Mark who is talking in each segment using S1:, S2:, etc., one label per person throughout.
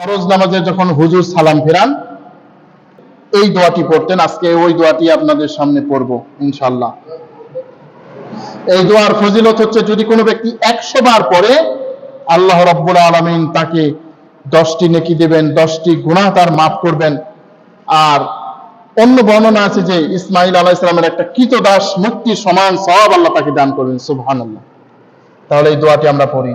S1: ফরজ নামাজে যখন হুজুর সালাম ফেরান, এই দোয়াটি পড়তেন। আজকে ওই দোয়াটি আপনাদের সামনে পড়ব ইনশাল্লাহ এই দোয়ার ফজিলত হচ্ছে, যদি কোনো ব্যক্তি একশো বার পড়ে, আল্লাহ রব্বুল আলমিন তাকে দশটি নেকি দেবেন, দশটি গুনাহ তার মাফ করবেন। আর অন্য বর্ণনা আছে যে, ইসমাইল আলাহ ইসলামের একটা কৃত দাস মুক্তি সমান সব আল্লাহ তাকে দান করবেন সুবহান তাহলে এই দোয়াটি আমরা পড়ি।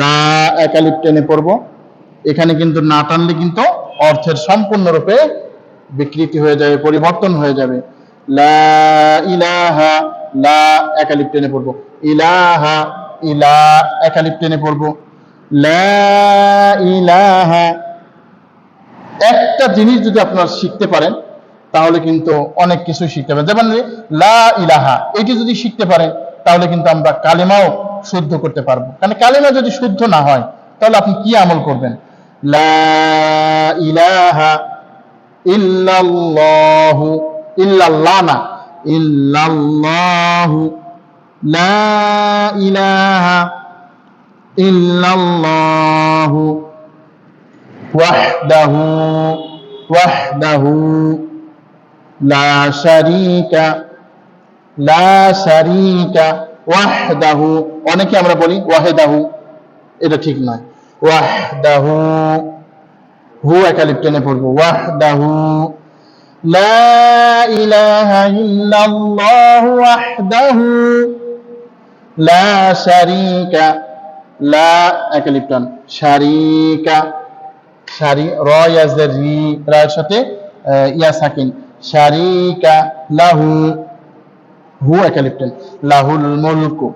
S1: লা একালিপ টেনে পড়ব। এখানে কিন্তু না টানলে কিন্তু অর্থের সম্পূর্ণরূপে বিকৃতি হয়ে যাবে, পরিবর্তন হয়ে যাবে। লা ইলাহা, লা একালিপ টেনে পড়ব। ইলাহা, ইলা একালিপ টেনে পড়ব। ইলাহা, একটা জিনিস যদি আপনারা শিখতে পারেন, তাহলে কিন্তু অনেক কিছু শিখতে পারেন। যেমন লা ইলাহা, এটি যদি শিখতে পারেন তাহলে কিন্তু আমরা কালিমাও শুদ্ধ করতে পারব। কারণ কালেমা যদি শুদ্ধ না হয়, তাহলে আপনি কি আমল করবেন? লা ইলাহা লা ইলাহা লা শারীকা লা শারীকা ওয়াহদাহু, অনেকে আমরা বলি ওয়াহেদাহু, এটা ঠিক নয়। ওয়াহদাহু, হু একালিপ টেনে পড়ব। ওয়াহদাহু, লা ইলাহা ইল্লাল্লাহু ওয়াহদাহু, লা শারীকা, লা একালিপ টান, শারীকা, শারি র ইয়াজের রি রায়ের সাথে ইয়া সাকিন, শারীকা লাহু হু একালিপ্টেন লাহুল মুলকু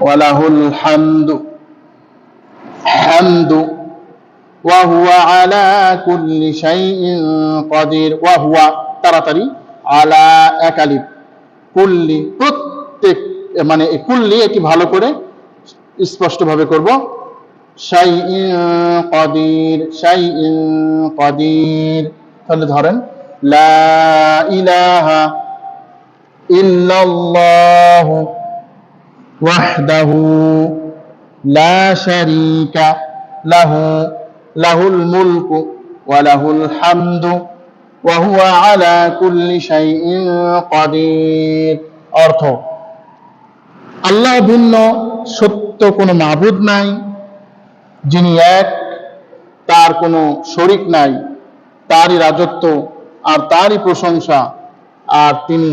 S1: ওয়া লাহুল হামদু হামদু হুয়া আলা কুল্লি শাইইন কাদির ওয়া হুয়া তাড়াতাড়ি আলা একালিপ কুল্লি প্রত্যেক মানে কুল্লি এটি ভালো করে স্পষ্টভাবে করব। শাইইন কাদির শাইইন কাদির তাহলে ধরেন, লা ইলাহা ওয়াহদাহু লা শারীকা লাহু, লাহুল মুলকু ওয়া লাহুল হামদু ওয়া হুয়া আলা কুল্লি শাইইন কাদির। অর্থ, আল্লাহ ভিন্ন, সত্য কোনো মাবুদ নাই, যিনি এক, তার কোনো শরিক নাই, তারই রাজত্ব আর তারই প্রশংসা আর তিনি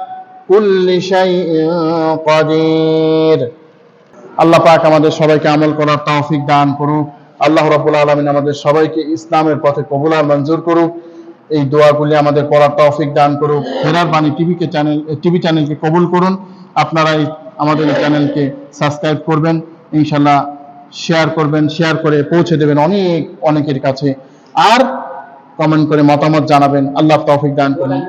S1: আল্লাহ পাক আমাদের সবাইকে আমল করার তৌফিক দান করুক। আল্লাহ রাব্বুল আলামিন আমাদের সবাইকে ইসলামের পথে কবুল আর মঞ্জুর করুক। এই দোয়াগুলি আমাদের পড়ার তৌফিক দান করুক। ফেরার বাণী টিভিকে চ্যানেল টিভি চ্যানেলকে কবুল করুন। আপনারা এই, আমাদের এই চ্যানেলকে সাবস্ক্রাইব করবেন ইনশাল্লাহ শেয়ার করবেন, শেয়ার করে পৌঁছে দেবেন অনেক, অনেকের কাছে। আর কমেন্ট করে মতামত জানাবেন। আল্লাহ তৌফিক দান করুন।